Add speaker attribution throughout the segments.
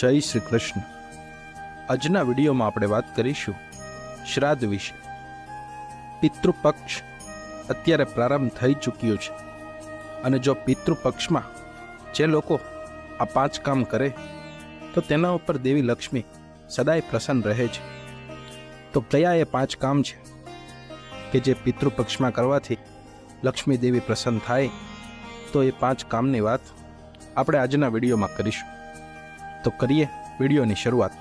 Speaker 1: જય શ્રી કૃષ્ણ. આજના વિડીયોમાં આપણે વાત કરીશું શ્રાદ્ધ વિશે. પિતૃપક્ષ અત્યારે પ્રારંભ થઈ ચૂક્યો છે અને જો પિતૃપક્ષમાં જે લોકો આ પાંચ કામ કરે, તો તેના ઉપર દેવી લક્ષ્મી સદાય પ્રસન્ન રહે છે. તો કયા એ પાંચ કામ છે કે જે પિતૃપક્ષમાં કરવાથી લક્ષ્મી દેવી પ્રસન્ન થાય, તો એ પાંચ કામની વાત આપણે આજના વિડીયોમાં કરીશું. તો કરીએ વિડીયોની શરૂઆત.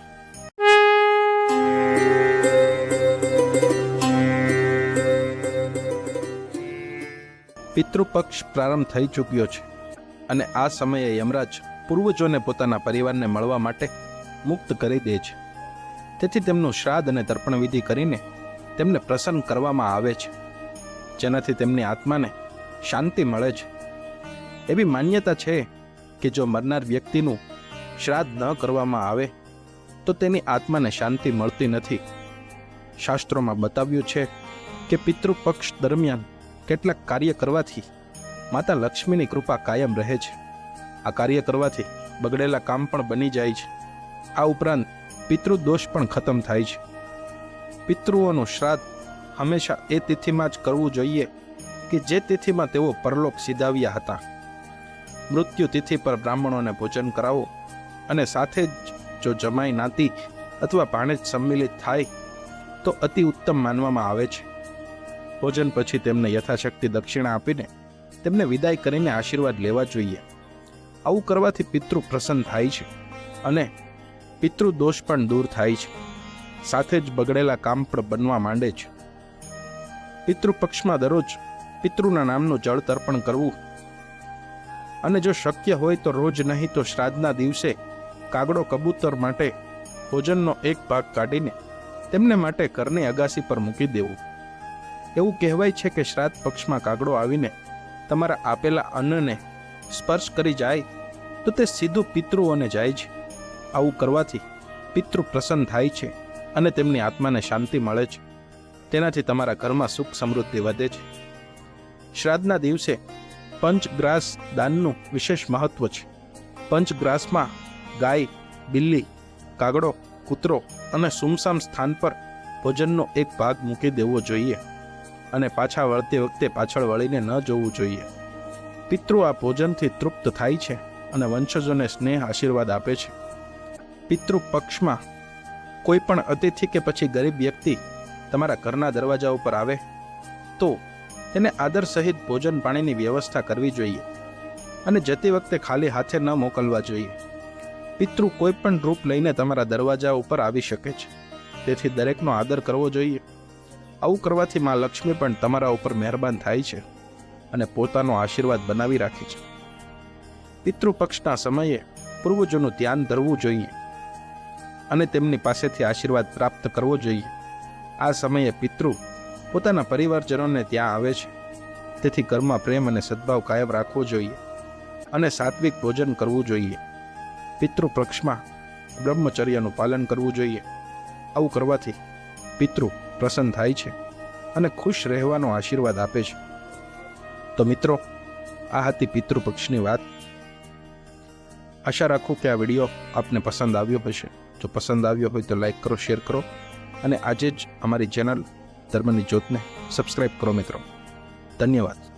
Speaker 1: પિતૃપક્ષ પ્રારંભ થઈ ચૂક્યો છે અને આ સમયે યમરાજ પૂર્વજોને પોતાના પરિવારને મળવા માટે મુક્ત કરી દે છે. તેથી તેમનું શ્રાદ્ધ અને તર્પણ વિધિ કરીને તેમને પ્રસન્ન કરવામાં આવે છે. જેનાથી તેમની આત્માને શાંતિ મળે છે. એવી માન્યતા છે કે જો મરનાર વ્યક્તિનું શ્રાદ્ધ ન કરવામાં આવે, તો તેની આત્માને શાંતિ મળતી નથી. શાસ્ત્રોમાં બતાવ્યું છે કે પિતૃપક્ષ દરમિયાન કેટલાક કાર્ય કરવાથી માતા લક્ષ્મીની કૃપા કાયમ રહે છે. આ કાર્ય કરવાથી બગડેલા કામ પણ બની જાય છે. આ ઉપરાંત પિતૃદોષ પણ ખતમ થાય છે. પિતૃઓનું શ્રાદ્ધ હંમેશા એ તિથિમાં જ કરવું જોઈએ કે જે તિથિમાં તેઓ પરલોક સિધાવ્યા હતા. મૃત્યુ તિથિ પર બ્રાહ્મણોને ભોજન કરાવો અને સાથે જ જો જમાઈ નાતી અથવા ભાણેજ સંમિલિત થાય, તો અતિ ઉત્તમ માનવામાં આવે છે. ભોજન પછી તેમને યથાશક્તિ દક્ષિણા આપીને તેમને વિદાય કરીને આશીર્વાદ લેવા જોઈએ. આવું કરવાથી પિતૃ પ્રસન્ન થાય છે અને પિતૃ દોષ પણ દૂર થાય છે. સાથે જ બગડેલા કામ પણ બનવા માંડે છે. પિતૃપક્ષમાં દરરોજ પિતૃના નામનું જળ તર્પણ કરવું અને જો શક્ય હોય તો રોજ નહીં તો શ્રાદ્ધના દિવસે કાગડો કબૂતર માટે ભોજનનો એક ભાગ કાઢીને તેમને માટે ઘરની અગાસી પર મૂકી દેવું. એવું કહેવાય છે કે શ્રાદ્ધ પક્ષમાં કાગડો આવીને તમારા આપેલા અન્નને સ્પર્શ કરી જાય તો તે સીધું પિતૃઓને જાય છે. આવું કરવાથી પિતૃ પ્રસન્ન થાય છે અને તેમની આત્માને શાંતિ મળે છે. તેનાથી તમારા ઘરમાં સુખ સમૃદ્ધિ વધે છે. શ્રાદ્ધના દિવસે પંચગ્રાસ દાનનું વિશેષ મહત્વ છે. પંચગ્રાસમાં ગાય, બિલ્લી, કાગડો, કૂતરો અને સુમસામ સ્થાન પર ભોજનનો એક ભાગ મૂકી દેવો જોઈએ અને પાછા વળતી વખતે પાછળ વળીને ન જોવું જોઈએ. પિતૃ આ ભોજનથી તૃપ્ત થાય છે અને વંશજોને સ્નેહ આશીર્વાદ આપે છે. પિતૃ પક્ષમાં કોઈ પણ અતિથિ કે પછી ગરીબ વ્યક્તિ તમારા ઘરના દરવાજા ઉપર આવે, તો તેને આદર સહિત ભોજન પાણીની વ્યવસ્થા કરવી જોઈએ અને જતી વખતે ખાલી હાથે ન મોકલવા જોઈએ. પિતૃ કોઈ પણ રૂપ લઈને તમારા દરવાજા ઉપર આવી શકે છે. તેથી દરેકનો આદર કરવો જોઈએ. આવું કરવાથી મા લક્ષ્મી પણ તમારા ઉપર મહેરબાન થાય છે અને પોતાનો આશીર્વાદ બનાવી રાખે છે. પિતૃપક્ષના સમયે પૂર્વજોનું ધ્યાન ધરવું જોઈએ અને તેમની પાસેથી આશીર્વાદ પ્રાપ્ત કરવો જોઈએ. આ સમયે પિતૃ પોતાના પરિવારજનોને ત્યાં આવે છે. તેથી ઘરમાં પ્રેમ અને સદભાવ કાયમ રાખવો જોઈએ અને સાત્વિક ભોજન કરવું જોઈએ. પિતૃપક્ષમાં બ્રહ્મચર્યનું પાલન કરવું જોઈએ. આવું કરવાથી પિતૃ પ્રસન્ન થાય છે અને ખુશ રહેવાનો આશીર્વાદ આપે છે. તો મિત્રો, આ હતી પિતૃપક્ષની વાત. આશા રાખું કે આ વીડિયો આપને પસંદ આવ્યો હશે. જો પસંદ આવ્યો હોય તો લાઈક કરો, શેર કરો અને આજે જ અમારી ચેનલ ધર્મની જ્યોતને સબસ્ક્રાઈબ કરો મિત્રો. ધન્યવાદ.